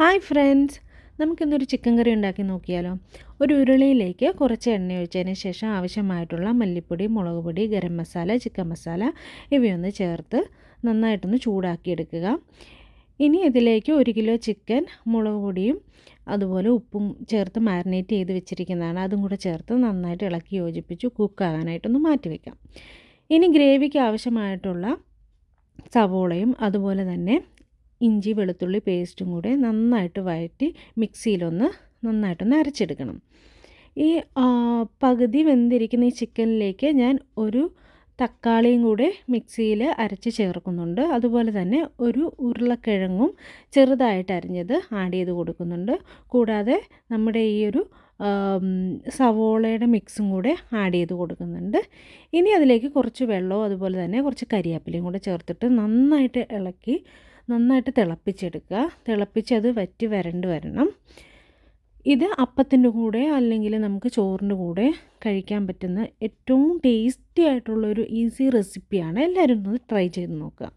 Hi friends. നമുക്കിന്നൊരു chicken curry ഉണ്ടാക്കി നോക്കിയാലോ. ഒരു ഉരുളിയിലേക്ക് കുറച്ച് എണ്ണ ഒഴിച്ചതിന് ശേഷം ആവശ്യമായിട്ടുള്ള മല്ലിപ്പൊടി മുളക് പൊടി ഗരം മസാല ചിക്കൻ മസാല ഇവയൊന്ന് ചേർത്ത് നന്നായിട്ടൊന്ന് ചൂടാക്കിയെടുക്കുക. ഇനി ഇതിലേക്ക് ഒരു കിലോ ചിക്കൻ മുളക് പൊടിയും അതുപോലെ ഉപ്പും ചേർത്ത് മാരിനേറ്റ് ചെയ്ത് വെച്ചിരിക്കുന്നതാണ്. അതും കൂടെ ചേർത്ത് നന്നായിട്ട് ഇളക്കി യോജിപ്പിച്ച് കുക്കാകാനായിട്ടൊന്ന് മാറ്റി വയ്ക്കാം ഇനി ഗ്രേവിക്ക് ആവശ്യമായിട്ടുള്ള സവോളയും അതുപോലെ തന്നെ ഇഞ്ചി വെളുത്തുള്ളി പേസ്റ്റും കൂടെ നന്നായിട്ട് വഴറ്റി മിക്സിയിലൊന്ന് നന്നായിട്ടൊന്ന് അരച്ചെടുക്കണം. ഈ പകുതി വെന്തിരിക്കുന്ന ഈ ചിക്കനിലേക്ക് ഞാൻ ഒരു തക്കാളിയും കൂടെ മിക്സിയിൽ അരച്ച് ചേർക്കുന്നുണ്ട്. അതുപോലെ തന്നെ ഒരു ഉരുളക്കിഴങ്ങും ചെറുതായിട്ട് അരിഞ്ഞത് ആഡ് ചെയ്ത് കൊടുക്കുന്നുണ്ട്. കൂടാതെ നമ്മുടെ ഈ ഒരു സവോളയുടെ മിക്സും കൂടെ ആഡ് ചെയ്ത് കൊടുക്കുന്നുണ്ട്. ഇനി അതിലേക്ക് കുറച്ച് വെള്ളവും അതുപോലെ തന്നെ കുറച്ച് കരിയാപ്പിലയും കൂടെ ചേർത്തിട്ട് നന്നായിട്ട് ഇളക്കി നന്നായിട്ട് തിളപ്പിച്ചെടുക്കുക. തിളപ്പിച്ചത് വറ്റി വരണ്ട് വരണം. ഇത് അപ്പത്തിന്റെ കൂടെ അല്ലെങ്കിൽ നമുക്ക് ചോറിന്റെ കൂടെ കഴിക്കാൻ പറ്റുന്ന ഏറ്റവും ടേസ്റ്റി ആയിട്ടുള്ളൊരു ഈസി റെസിപ്പിയാണ്. എല്ലാവരും ഒന്ന് ട്രൈ ചെയ്ത് നോക്കുക.